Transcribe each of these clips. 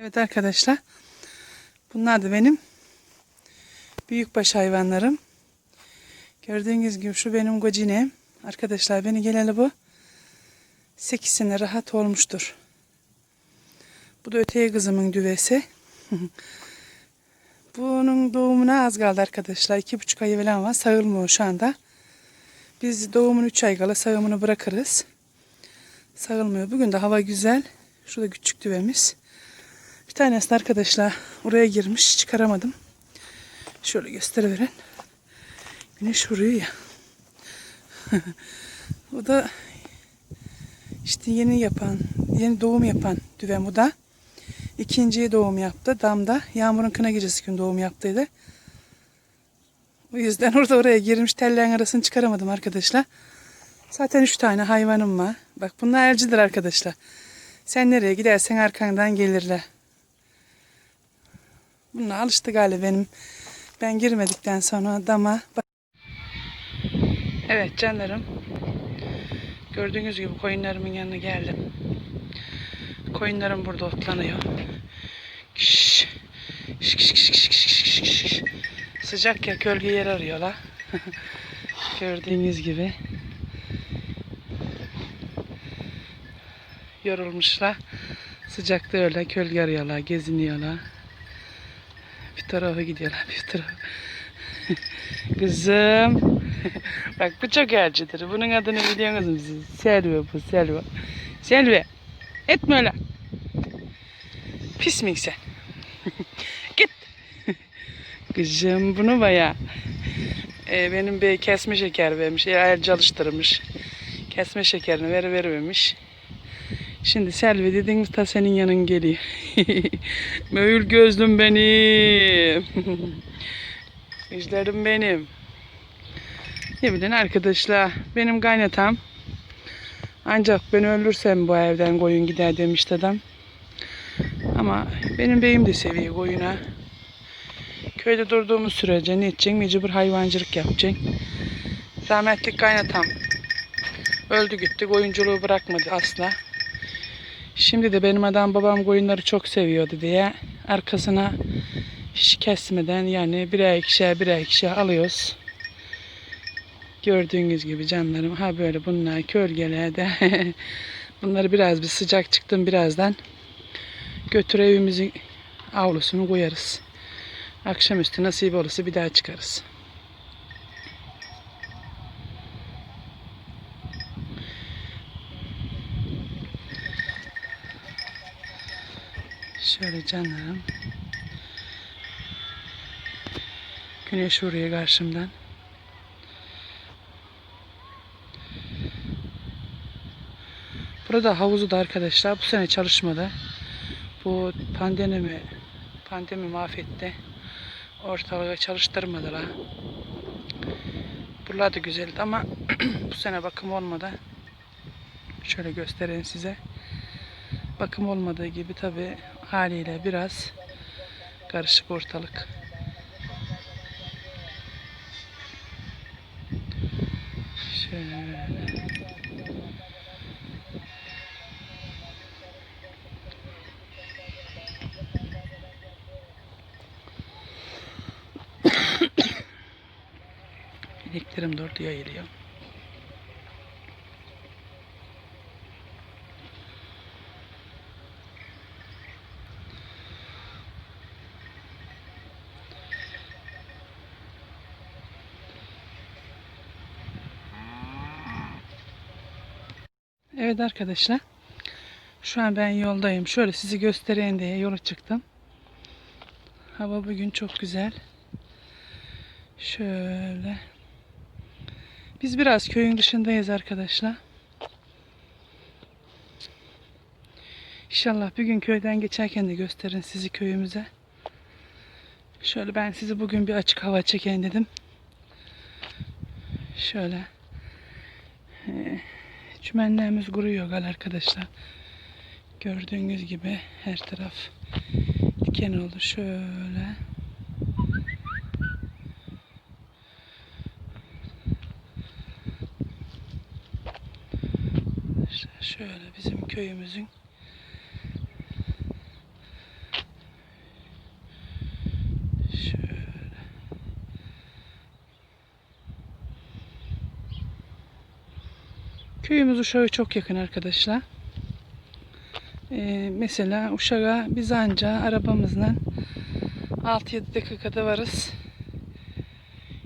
Evet arkadaşlar. Bunlar da benim büyükbaş hayvanlarım. Gördüğünüz gibi şu benim gocinem. Arkadaşlar beni geleli bu 8 sene rahat olmuştur. Bu da öteye kızımın düvesi. Bunun doğumuna az kaldı arkadaşlar. iki buçuk ayı falan var. Sağılmıyor şu anda. Biz doğumun 3 ay kala sağımını bırakırız. Sağılmıyor. Bugün de hava güzel. Şurada küçük düvemiz. Bir tanesi de arkadaşlar oraya girmiş. Çıkaramadım. Şöyle gösteriveren. Güneş vuruyor ya. o da işte yeni yapan, yeni doğum yapan düvem bu da. İkinciye doğum yaptı. Damda Yağmur'un kına gecesi gün doğum yaptıydı. O yüzden orada oraya girmiş tellerin arasını çıkaramadım arkadaşlar. Zaten üç tane hayvanım var. Bak bunlar elcidir arkadaşlar. Sen nereye gidersen arkandan gelirler. Bunlar alıştı galiba benim. Ben girmedikten sonra dama. Evet canlarım. Gördüğünüz gibi koyunlarımın yanına geldim. Koyunlarım burada otlanıyor. Şş, şş, şş, şş, şş, şş, şş. Sıcak ya gölge yer arıyorlar. Gördüğünüz gibi. Yorulmuşlar. Sıcakta öyle gölge arıyorlar, geziniyorlar. Bir tarafa gidiyorlar, bir tarafa. Kızım. Bak bu çok elcidir. Bunun adını biliyor musunuz siz? Selvi bu, Selvi. Selvi. Etme öyle. Pis miyim? Git. Kızım bunu baya. Ee, benim bir kesme şeker vermiş. El çalıştırmış. Kesme şekerini ver vermemiş. Şimdi Selvi dediğiniz ta senin yanın geliyor. Möğül gözlüm benim. İzlerim benim. Ne bileyim arkadaşlar benim kaynatam. Ancak ben ölürsem bu evden koyun gider demişti adam. Ama benim beyim de seviyor koyuna. Köyde durduğumuz sürece ne edeceksin? Mecbur hayvancılık yapacaksın. Rahmetli kaynatam öldü gitti. Koyunculuğu bırakmadı asla. Şimdi de benim adam babam koyunları çok seviyordu diye arkasına hiç kesmeden yani birer ikişer birer ikişer alıyoruz. Gördüğünüz gibi canlarım ha böyle bunlar kölgelerde bunları biraz bir sıcak çıktım birazdan götür evimizin avlusunu koyarız. Akşamüstü nasip olursa bir daha çıkarız. Şöyle canlarım. Güneş vuruyor karşımdan. Burada havuzu da arkadaşlar bu sene çalışmadı. Bu pandemi pandemi mahvetti. Ortalığı çalıştırmadılar. Buralar da güzeldi ama bu sene bakım olmadı. Şöyle göstereyim size. Bakım olmadığı gibi tabi haliyle biraz karışık ortalık. Şöyle. İneklerim orada yayılıyor. Evet arkadaşlar. Şu an ben yoldayım. Şöyle sizi göstereyim diye yola çıktım. Hava bugün çok güzel. Şöyle. Biz biraz köyün dışındayız arkadaşlar. İnşallah bir gün köyden geçerken de gösterin sizi köyümüze. Şöyle ben sizi bugün bir açık hava çekeyim dedim. Şöyle. Çümenlerimiz kuruyor gal arkadaşlar. Gördüğünüz gibi her taraf diken oldu. Şöyle. Şöyle bizim köyümüzün Köyümüz Uşak'a çok yakın arkadaşlar. Ee, mesela Uşak'a biz anca arabamızla 6-7 dakikada varız.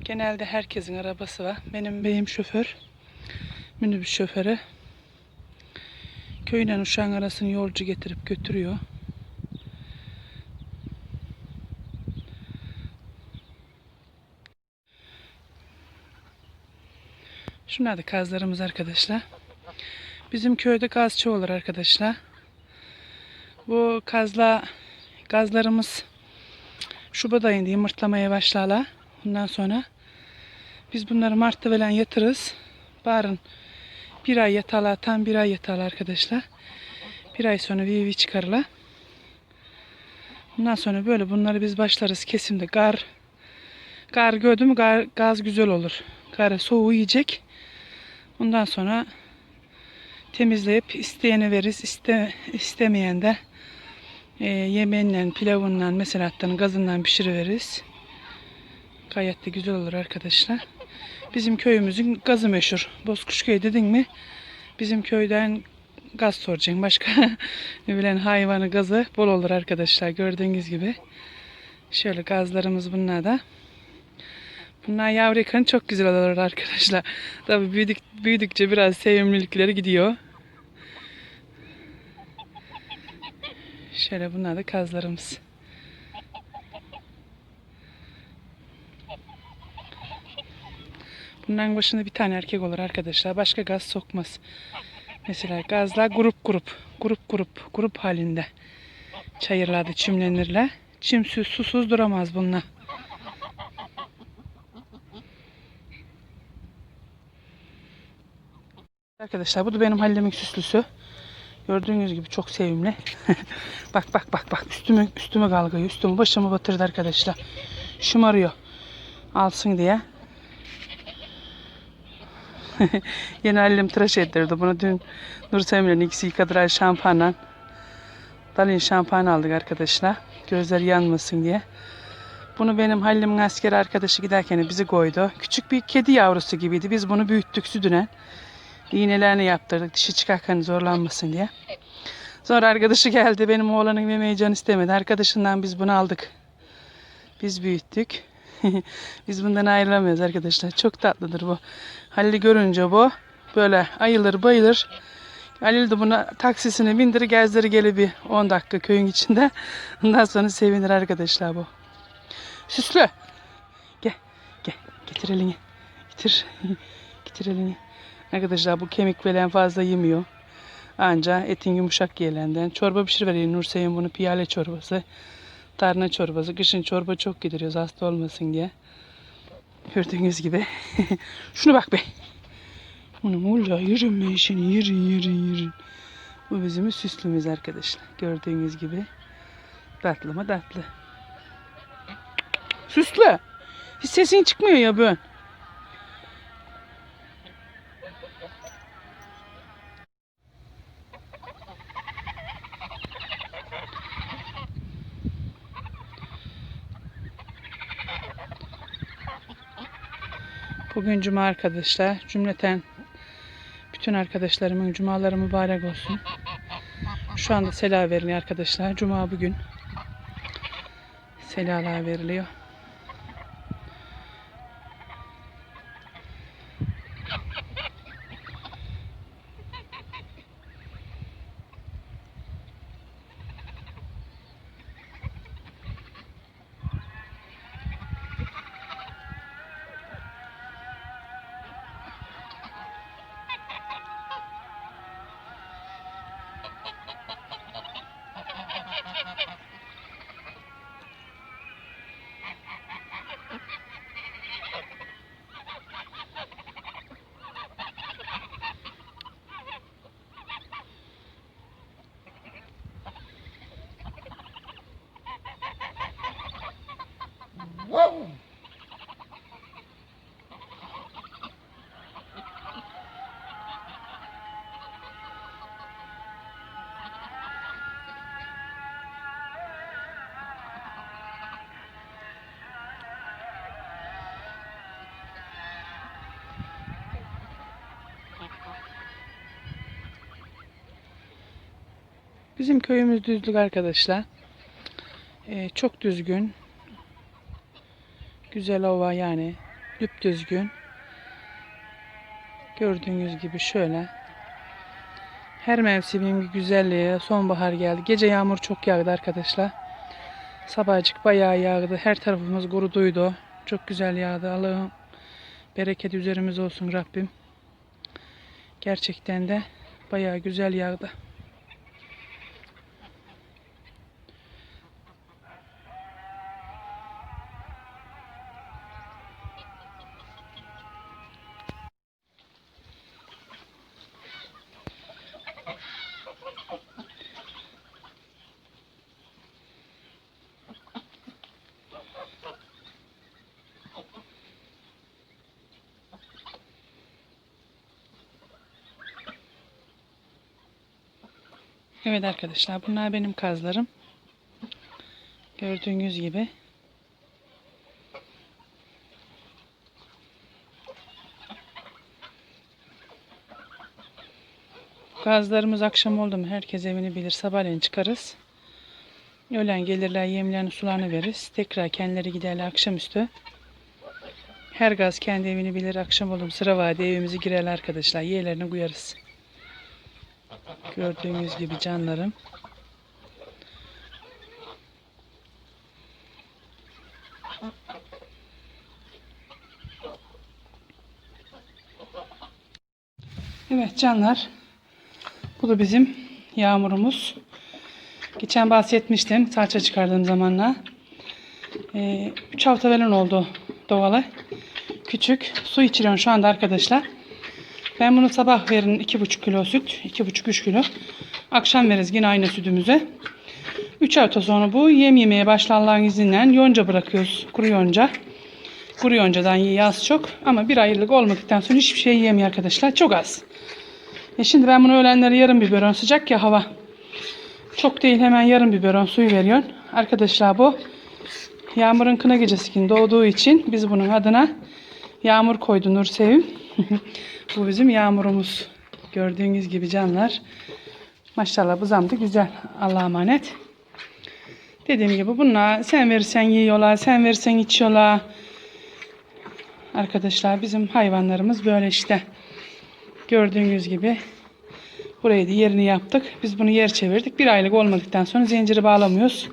Genelde herkesin arabası var. Benim beyim şoför. Minibüs şoförü. Köyden Uşak'ın arasını yolcu getirip götürüyor. Şunlar da kazlarımız arkadaşlar. Bizim köyde gazçı olur arkadaşlar. Bu kazla gazlarımız Şubat ayında yumurtlamaya başlarlar. Ondan sonra biz bunları Mart'ta falan yatırız. Barın bir ay yatarlar, tam bir ay yatarlar arkadaşlar. Bir ay sonra vivi çıkarırlar. Bundan sonra böyle bunları biz başlarız kesimde. Gar gar gördü mü gar, gaz güzel olur. Garı soğuğu yiyecek. Ondan sonra temizleyip isteyene veririz. İste, istemeyen de e, yemeğinden, pilavından, mesela hatta gazından pişiriveririz. Gayet de güzel olur arkadaşlar. Bizim köyümüzün gazı meşhur. Bozkuşköy dedin mi bizim köyden gaz soracaksın. Başka ne bilen hayvanı gazı bol olur arkadaşlar. Gördüğünüz gibi. Şöyle gazlarımız bunlar da. Bunlar yavruyken çok güzel olur arkadaşlar. Tabii büyüdük, büyüdükçe biraz sevimlilikleri gidiyor. Şöyle bunlar da kazlarımız. Bunların başında bir tane erkek olur arkadaşlar. Başka gaz sokmaz. Mesela gazlar grup grup, grup grup, grup halinde çayırlarda çimlenirler. Çimsiz, susuz duramaz bunlar. Arkadaşlar bu da benim Halil'imin süslüsü. Gördüğünüz gibi çok sevimli. bak bak bak bak üstüme üstüme kalkıyor. Üstümü başımı batırdı arkadaşlar. Şımarıyor. Alsın diye. Yeni Halil'im tıraş ettirdi. Bunu dün Nur Semir'in ikisi yıkadılar şampuanla. Dalin şampuan aldık arkadaşlar. Gözleri yanmasın diye. Bunu benim Halil'imin asker arkadaşı giderken bizi koydu. Küçük bir kedi yavrusu gibiydi. Biz bunu büyüttük südüne. İğnelerini yaptırdık dişi çıkarken zorlanmasın diye. Sonra arkadaşı geldi. Benim oğlanın yemeği can istemedi. Arkadaşından biz bunu aldık. Biz büyüttük. biz bundan ayrılamıyoruz arkadaşlar. Çok tatlıdır bu. Halil'i görünce bu böyle ayılır bayılır. Halil de buna taksisini bindirir gezdirir geli bir 10 dakika köyün içinde. Ondan sonra sevinir arkadaşlar bu. Süslü. Gel. Gel. Getir elini. Getir. Getir elini. Arkadaşlar bu kemik falan fazla yemiyor. Anca etin yumuşak yiyelenden. Çorba pişirivereyim Nursey'in bunu piyale çorbası. Tarhana çorbası. Kışın çorba çok gideriyoruz hasta olmasın diye. Gördüğünüz gibi. Şunu bak be. Bunu mulla yerim ben işini yerin yerin yerin. Bu bizim süslümüz arkadaşlar. Gördüğünüz gibi. Tatlı mı tatlı. Süslü. Hiç sesin çıkmıyor ya ben. Bugün cuma arkadaşlar. Cümleten bütün arkadaşlarımın cumaları mübarek olsun. Şu anda sela veriliyor arkadaşlar. Cuma bugün. Selalar veriliyor. Bizim köyümüz düzlük arkadaşlar. Ee, çok düzgün. Güzel ova yani. Düzgün. Gördüğünüz gibi şöyle. Her mevsimin bir güzelliği. Sonbahar geldi. Gece yağmur çok yağdı arkadaşlar. Sabahcık bayağı yağdı. Her tarafımız kuruduydu. Çok güzel yağdı. Allah'ım bereket üzerimiz olsun Rabbim. Gerçekten de bayağı güzel yağdı. Evet arkadaşlar bunlar benim kazlarım. Gördüğünüz gibi. Gazlarımız akşam oldu mu herkes evini bilir. Sabahleyin çıkarız. Öğlen gelirler yemlerini sularını veririz. Tekrar kendileri giderler akşamüstü. Her gaz kendi evini bilir. Akşam oldu mu sıra vade evimizi girerler arkadaşlar. Yerlerini koyarız. Gördüğünüz gibi canlarım. Evet canlar. Bu da bizim yağmurumuz. Geçen bahsetmiştim salça çıkardığım zamanla. 3 hafta falan oldu doğalı. Küçük. Su içiriyorum şu anda arkadaşlar. Ben bunu sabah verin 2,5 kilo süt. 2,5-3 kilo. Akşam veririz yine aynı sütümüze. 3 hafta sonra bu yem yemeye başlar Allah'ın izniyle yonca bırakıyoruz. Kuru yonca. Kuru yoncadan yiyor az çok. Ama bir aylık olmadıktan sonra hiçbir şey yiyemiyor arkadaşlar. Çok az. E şimdi ben bunu öğlenleri yarım biberon sıcak ya hava. Çok değil hemen yarım biberon suyu veriyorsun. Arkadaşlar bu Yağmur'un kına gecesi gün doğduğu için biz bunun adına Yağmur koydu Nur Sevim. bu bizim Yağmur'umuz. Gördüğünüz gibi canlar. Maşallah bu zam da güzel. Allah'a emanet. Dediğim gibi bunlar sen verirsen yiyorlar, sen verirsen içiyorlar. Arkadaşlar bizim hayvanlarımız böyle işte. Gördüğünüz gibi burayı da yerini yaptık. Biz bunu yer çevirdik. Bir aylık olmadıktan sonra zinciri bağlamıyoruz.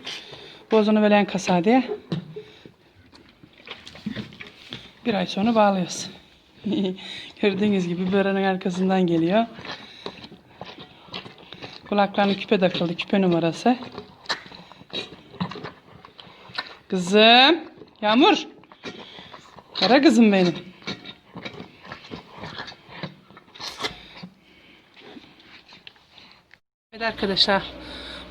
Bozunu veren kasa diye. Bir ay sonra bağlıyoruz. Gördüğünüz gibi böreğin arkasından geliyor. Kulaklarına küpe takıldı. Küpe numarası. Kızım. Yağmur. Kara kızım benim. Evet arkadaşlar.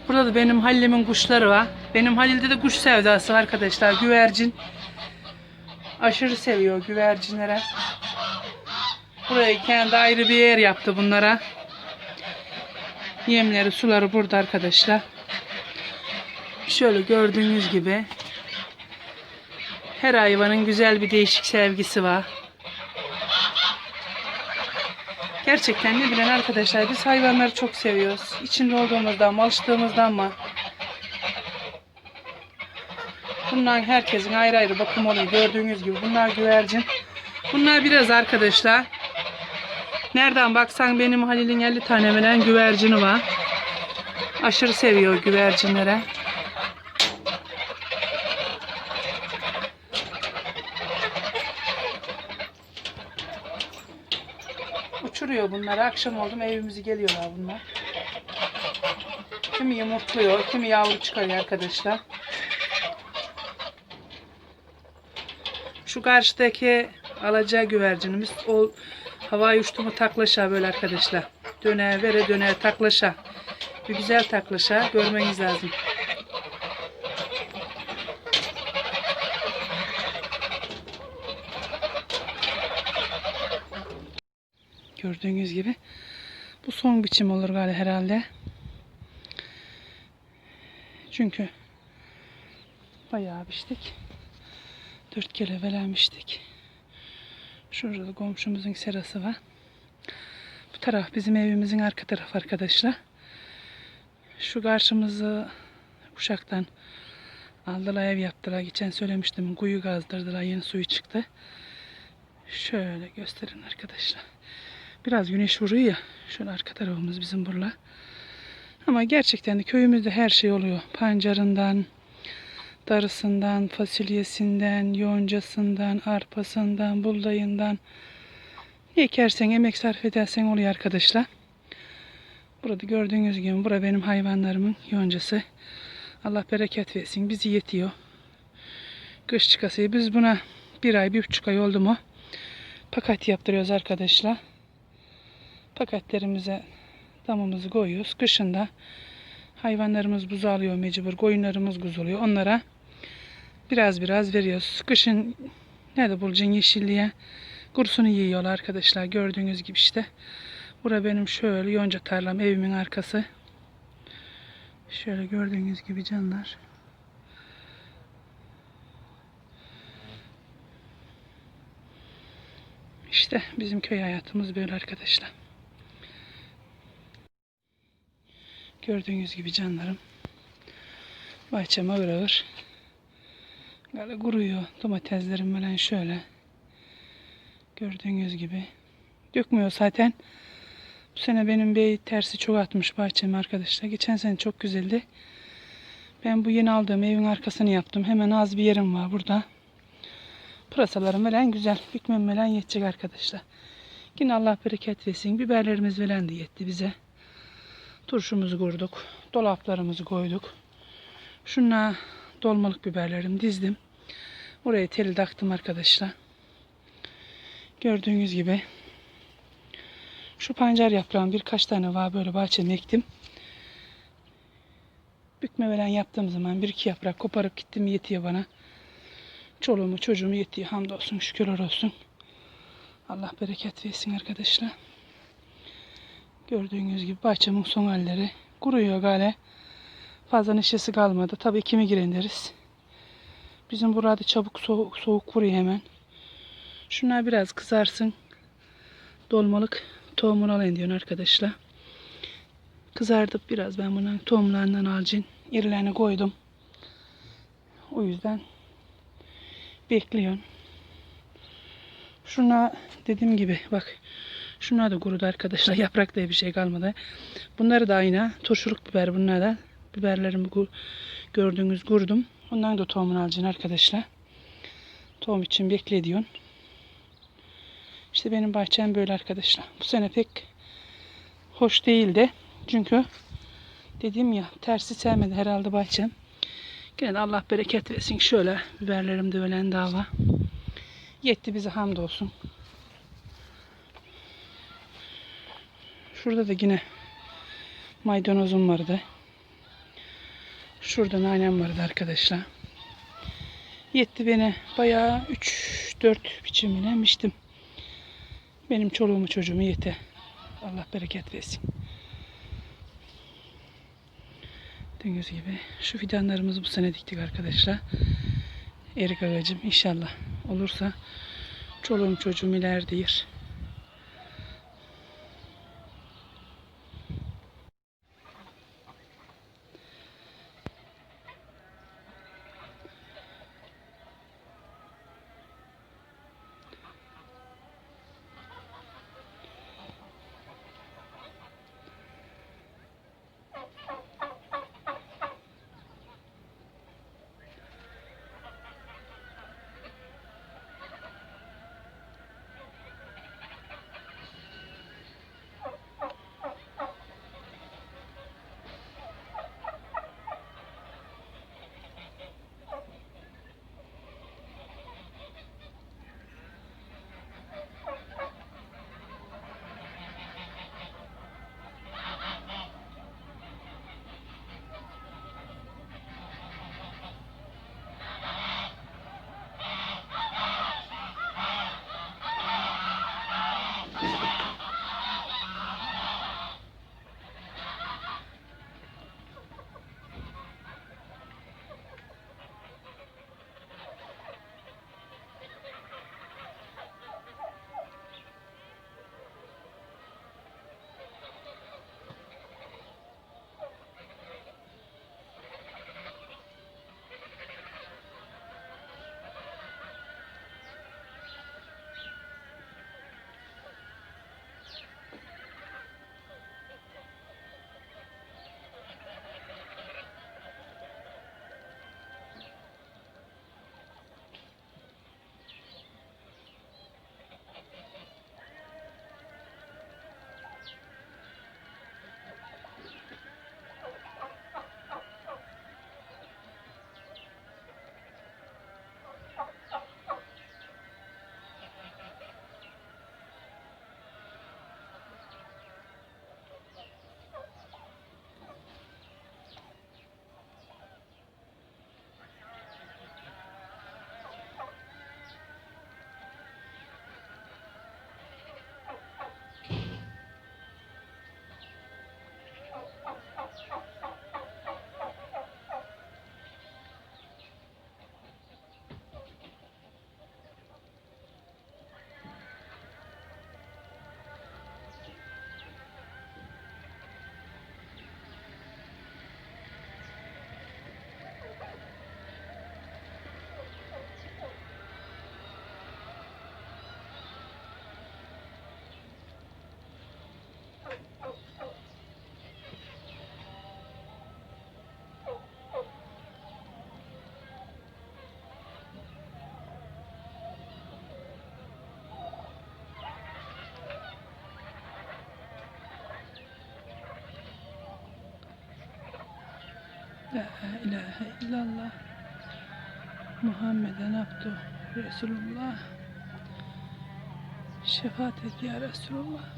Burada da benim Halil'imin kuşları var. Benim Halil'de de kuş sevdası arkadaşlar. Güvercin. Aşırı seviyor güvercinlere. Buraya kendi ayrı bir yer yaptı bunlara. Yemleri, suları burada arkadaşlar. Şöyle gördüğünüz gibi her hayvanın güzel bir değişik sevgisi var. Gerçekten ne bilen arkadaşlar biz hayvanları çok seviyoruz. İçinde olduğumuzdan mı, alıştığımızdan mı? Bunlar herkesin ayrı ayrı bakım oluyor. Gördüğünüz gibi bunlar güvercin. Bunlar biraz arkadaşlar. Nereden baksan benim Halil'in 50 tane falan güvercini var. Aşırı seviyor güvercinlere. Uçuruyor bunları. Akşam oldu mu evimizi geliyorlar bunlar. Kimi yumurtluyor, kimi yavru çıkarıyor arkadaşlar. Şu karşıdaki alacağı güvercinimiz o havaya uçtu mu taklaşa böyle arkadaşlar. Döner vere döner taklaşa. Bir güzel taklaşa görmeniz lazım. Gördüğünüz gibi bu son biçim olur galiba herhalde. Çünkü bayağı biçtik. Dört kere velenmiştik. Şurada da komşumuzun serası var. Bu taraf bizim evimizin arka tarafı arkadaşlar. Şu karşımızı Uşak'tan aldılar ev yaptılar. Geçen söylemiştim kuyu kazdırdılar yeni suyu çıktı. Şöyle gösterin arkadaşlar. Biraz güneş vuruyor ya. Şöyle arka tarafımız bizim buralar. Ama gerçekten de köyümüzde her şey oluyor. Pancarından, darısından, fasulyesinden, yoncasından, arpasından, buğdayından. Ekersen, emek sarf edersen oluyor arkadaşlar. Burada gördüğünüz gibi bura benim hayvanlarımın yoncası. Allah bereket versin. Bizi yetiyor. Kış çıkası. Biz buna bir ay, bir buçuk ay oldu mu pakat yaptırıyoruz arkadaşlar. Paketlerimize damımızı koyuyoruz. Kışında hayvanlarımız buz alıyor mecbur. Koyunlarımız buz oluyor. Onlara biraz biraz veriyoruz. Kışın nerede bulacaksın yeşilliğe? Kurusunu yiyorlar arkadaşlar. Gördüğünüz gibi işte. Bura benim şöyle yonca tarlam evimin arkası. Şöyle gördüğünüz gibi canlar. İşte bizim köy hayatımız böyle arkadaşlar. Gördüğünüz gibi canlarım. Bahçem ağır ağır. Böyle kuruyor. Domateslerim falan şöyle. Gördüğünüz gibi. Dökmüyor zaten. Bu sene benim bey tersi çok atmış bahçeme arkadaşlar. Geçen sene çok güzeldi. Ben bu yeni aldığım evin arkasını yaptım. Hemen az bir yerim var burada. Pırasalarım falan güzel. Bükmem falan yetecek arkadaşlar. Yine Allah bereket versin. Biberlerimiz falan da yetti bize. Turşumuzu kurduk. Dolaplarımızı koyduk. Şuna dolmalık biberlerim dizdim. Oraya tel taktım arkadaşlar. Gördüğünüz gibi şu pancar yaprağım birkaç tane var böyle bahçeme ektim. Bükme veren yaptığım zaman bir iki yaprak koparıp gittim yetiyor bana. Çoluğumu çocuğumu yetiyor hamdolsun şükürler olsun. Allah bereket versin arkadaşlar. Gördüğünüz gibi bahçemin son halleri kuruyor gale. Fazla neşesi kalmadı. Tabii kimi girin deriz. Bizim burada çabuk soğuk, soğuk kuruyor hemen. Şunlar biraz kızarsın. Dolmalık tohumunu alayım diyorsun arkadaşlar. Kızartıp biraz ben bunun tohumlarından alacağım. İrilerini koydum. O yüzden bekliyorum. Şuna dediğim gibi bak şunlar da kurudu arkadaşlar. Yaprak diye bir şey kalmadı. Bunları da aynı. Turşuluk biber bunlar da. Biberlerimi gördüğünüz kurdum. Ondan da tohumunu alacaksın arkadaşlar. Tohum için bekle diyorsun. İşte benim bahçem böyle arkadaşlar. Bu sene pek hoş değildi. Çünkü dediğim ya tersi sevmedi herhalde bahçem. Gene de Allah bereket versin. Şöyle biberlerim de ölen dava. Yetti bize hamdolsun. Şurada da yine maydanozum vardı. Şurada nanem vardı arkadaşlar. Yetti beni bayağı 3-4 biçimine miştim. Benim çoluğumu çocuğumu yeter. Allah bereket versin. Dediğiniz gibi şu fidanlarımızı bu sene diktik arkadaşlar. Erik ağacım inşallah olursa çoluğum çocuğum ileride. La ilahe illallah. Muhammeden abdu Resulullah. Şefaat et ya Resulullah.